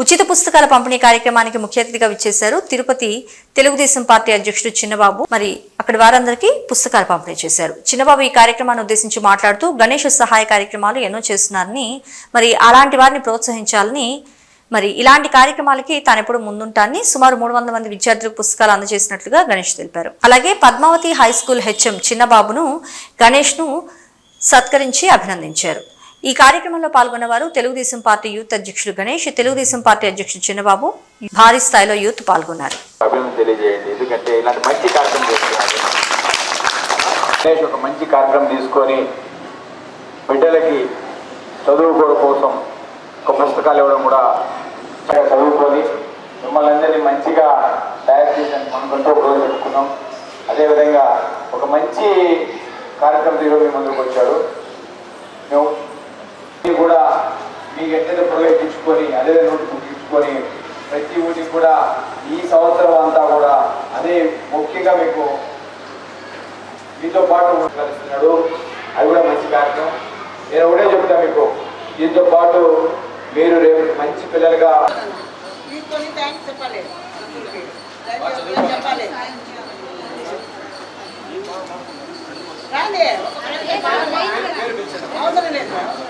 ఉచిత పుస్తకాల పంపిణీ కార్యక్రమానికి ముఖ్య అతిథిగా విచ్చేశారు తిరుపతి తెలుగుదేశం పార్టీ అధ్యక్షుడు చిన్నబాబు. మరి అక్కడి వారందరికీ పుస్తకాలు పంపిణీ చేశారు. చిన్నబాబు ఈ కార్యక్రమాన్ని ఉద్దేశించి మాట్లాడుతూ గణేష్ సహాయ కార్యక్రమాలు ఎన్నో చేస్తున్నారని మరి అలాంటి వారిని ప్రోత్సహించాలని మరి ఇలాంటి కార్యక్రమాలకి తాను ఎప్పుడు ముందుంటాన్ని సుమారు మూడు వందల మంది విద్యార్థులకు పుస్తకాలు అందజేసినట్లుగా గణేష్ తెలిపారు. అలాగే పద్మావతి హై స్కూల్ హెచ్ఎం చిన్నబాబును గణేష్ను సత్కరించి అభినందించారు. ఈ కార్యక్రమంలో పాల్గొన్న వారు తెలుగుదేశం పార్టీ యూత్ అధ్యక్షుడు గణేష్ తెలుగుదేశం పార్టీ అధ్యక్షుడు చిన్నబాబు భారీ స్థాయిలో యూత్ పాల్గొన్నారు. ఎందుకంటే ఇలాంటి మంచి కార్యక్రమం ఒక మంచి కార్యక్రమం తీసుకొని బిడ్డలకి చదువుకోవడం కోసం ఒక పుస్తకాలు ఇవ్వడం కూడా చదువుకొని మిమ్మల్ని అందరినీ మంచిగా తయారు చేసి మనకంటూ ఒక రోజు పెట్టుకున్నాం. అదేవిధంగా ఒక మంచి కార్యక్రమం ఈరోజు మీ ముందుకు వచ్చాడు. మేము ప్రొవైడ్ ఇచ్చుకొని అదే నోట్బుక్ ఇచ్చుకొని ప్రతి ఊరికి కూడా ఈ సంవత్సరం అంతా కూడా అదే ముఖ్యంగా మీకు మీతో పాటు కలుస్తున్నాడు. అది కూడా మంచి కార్యక్రమం. నేను ఒకటే చెప్తా మీకు దీంతో పాటు మీరు రేపు మంచి పిల్లలుగా అవసరం లేదు.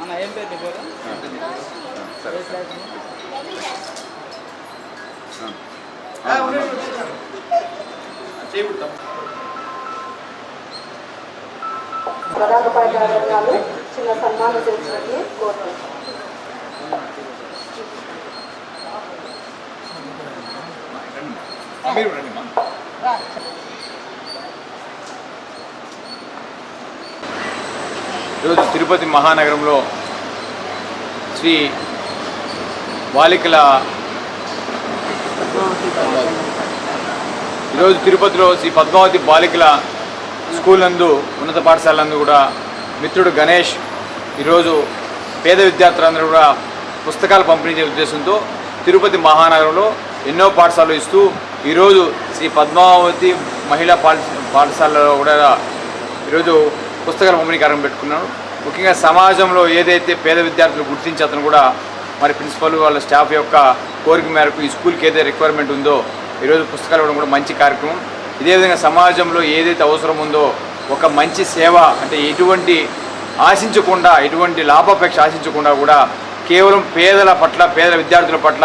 అన్న ఏం పేరు నీ పేరు ప్రధాన ఉపాధ్యాయులు చిన్న సన్మానం చేసినట్టు కోరుతున్నాను ఈరోజు తిరుపతి మహానగరంలో శ్రీ బాలికల ఈరోజు తిరుపతిలో శ్రీ పద్మావతి బాలికల స్కూల్ నందు ఉన్నత పాఠశాల నందు కూడా మిత్రుడు గణేష్ ఈరోజు పేద విద్యార్థులందరూ కూడా పుస్తకాలు పంపిణీ చేసే ఉద్దేశంతో తిరుపతి మహానగరంలో ఎన్నో పాఠశాలలు ఇస్తూ ఈరోజు శ్రీ పద్మావతి మహిళా పాఠశాలలో కూడా ఈరోజు పుస్తకాల పంపిణీ కార్యక్రమం పెట్టుకున్నాను. ముఖ్యంగా సమాజంలో ఏదైతే పేద విద్యార్థులు గుర్తించి అతను కూడా మరి ప్రిన్సిపల్ వాళ్ళ స్టాఫ్ యొక్క కోరిక మేరకు ఈ స్కూల్కి ఏదైతే రిక్వైర్మెంట్ ఉందో ఈరోజు పుస్తకాలు ఇవ్వడం కూడా మంచి కార్యక్రమం. ఇదే విధంగా సమాజంలో ఏదైతే అవసరం ఉందో ఒక మంచి సేవ అంటే ఎటువంటి ఆశించకుండా ఎటువంటి లాభాపేక్ష ఆశించకుండా కూడా కేవలం పేదల పట్ల పేద విద్యార్థుల పట్ల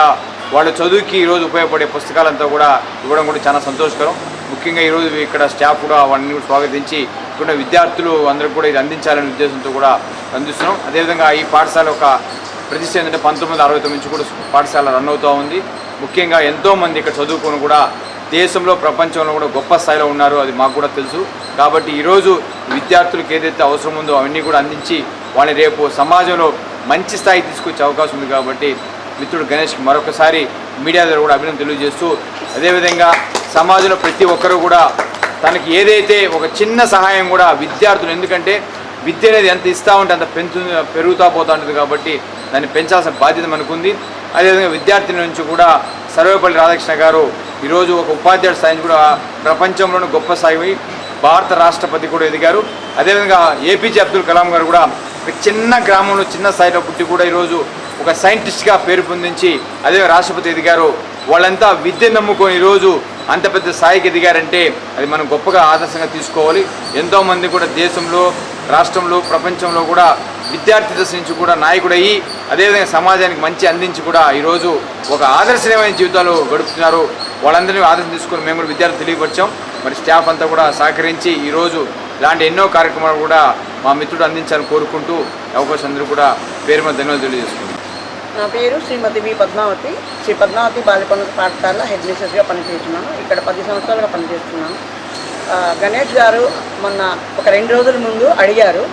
వాళ్ళ చదువుకి ఈరోజు ఉపయోగపడే పుస్తకాలంతా కూడా ఇవ్వడం కూడా చాలా సంతోషకరం. ముఖ్యంగా ఈరోజు ఇక్కడ స్టాఫ్ కూడా అవన్నీ కూడా స్వాగతించి ఇక్కడ విద్యార్థులు అందరికీ కూడా ఇది అందించాలనే ఉద్దేశంతో కూడా అందిస్తున్నాం. అదేవిధంగా ఈ పాఠశాల ఒక ప్రతిష్ట ఏంటంటే పంతొమ్మిది అరవై తొమ్మిది నుంచి కూడా పాఠశాల రన్ అవుతూ ఉంది. ముఖ్యంగా ఎంతోమంది ఇక్కడ చదువుకొని కూడా దేశంలో ప్రపంచంలో కూడా గొప్ప స్థాయిలో ఉన్నారు అది మాకు కూడా తెలుసు. కాబట్టి ఈరోజు విద్యార్థులకు ఏదైతే అవసరం ఉందో అవన్నీ కూడా అందించి వాళ్ళని రేపు సమాజంలో మంచి స్థాయి తీసుకొచ్చే అవకాశం ఉంది కాబట్టి మిత్రుడు గణేష్కి మరొకసారి మీడియా ద్వారా కూడా అభినందన తెలియజేస్తూ అదేవిధంగా సమాజంలో ప్రతి ఒక్కరూ కూడా తనకి ఏదైతే ఒక చిన్న సహాయం కూడా విద్యార్థులు ఎందుకంటే విద్య అనేది ఎంత ఇస్తూ ఉంటే అంత పెంచు పెరుగుతూ పోతూ ఉంటుంది కాబట్టి దాన్ని పెంచాల్సిన బాధ్యత మనకుంది. అదేవిధంగా విద్యార్థుల నుంచి కూడా సర్వేపల్లి రాధాకృష్ణ గారు ఈరోజు ఒక ఉపాధ్యాయుడు స్థాయి కూడా ప్రపంచంలోని గొప్ప స్థాయి భారత రాష్ట్రపతి కూడా ఎదిగారు. అదేవిధంగా ఏపీజే అబ్దుల్ కలాం గారు కూడా ఒక చిన్న గ్రామంలో చిన్న స్థాయిలో పుట్టి కూడా ఈరోజు ఒక సైంటిస్ట్గా పేరు పొందించి అదే రాష్ట్రపతి ఎదిగారు. వాళ్ళంతా విద్య నమ్ముకొని ఈరోజు అంత పెద్ద స్థాయికి ఎదిగారంటే అది మనం గొప్పగా ఆదర్శంగా తీసుకోవాలి. ఎంతోమంది కూడా దేశంలో రాష్ట్రంలో ప్రపంచంలో కూడా విద్యార్థి దశ నుంచి కూడా నాయకుడయ్యి అదేవిధంగా సమాజానికి మంచి అందించి కూడా ఈరోజు ఒక ఆదర్శనీయమైన జీవితాలు గడుపుతున్నారు. వాళ్ళందరినీ ఆదర్శం తీసుకొని మేము కూడా విద్యార్థులు తెలియపరిచాం. మరి స్టాఫ్ అంతా కూడా సహకరించి ఈరోజు ఇలాంటి ఎన్నో కార్యక్రమాలు కూడా మా మిత్రుడు అందించాలని కోరుకుంటూ అవకాశం అందరూ కూడా పేరు మీద ధన్యవాదాలు తెలియజేసుకుంటాం నా పేరు శ్రీమతి వి పద్మావతి. శ్రీ పద్మావతి బాలికన్నత పాఠశాల హెడ్ మిస్టర్స్గా పనిచేస్తున్నాను. ఇక్కడ పది సంవత్సరాలుగా పనిచేస్తున్నాను. గణేష్ గారు మొన్న ఒక రెండు రోజుల ముందు అడిగారు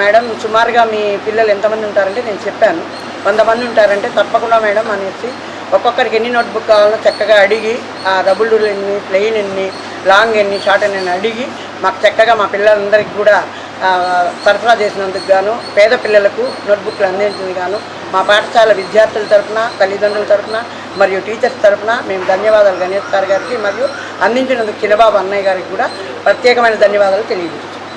మేడం సుమారుగా మీ పిల్లలు ఎంతమంది ఉంటారంటే నేను చెప్పాను. వంద మంది ఉంటారంటే తప్పకుండా మేడం అనేసి ఒక్కొక్కరికి ఎన్ని నోట్బుక్ కావాలో చక్కగా అడిగి ఆ డబుల్ డూల్ ఎన్ని ప్లెయిన్ ఎన్ని లాంగ్ ఎన్ని షార్ట్ ఎన్ని అడిగి మాకు చక్కగా మా పిల్లలందరికీ కూడా సరఫరా చేసినందుకు గాను పేద పిల్లలకు నోట్బుక్లు అందించింది గాను మా పాఠశాల విద్యార్థుల తరఫున తల్లిదండ్రుల తరఫున మరియు టీచర్స్ తరఫున మేము ధన్యవాదాలు గణేష్ సార్ గారికి మరియు అందించినందుకు చిన్నబాబు అన్నయ్య గారికి కూడా ప్రత్యేకమైన ధన్యవాదాలు తెలియజేస్తాం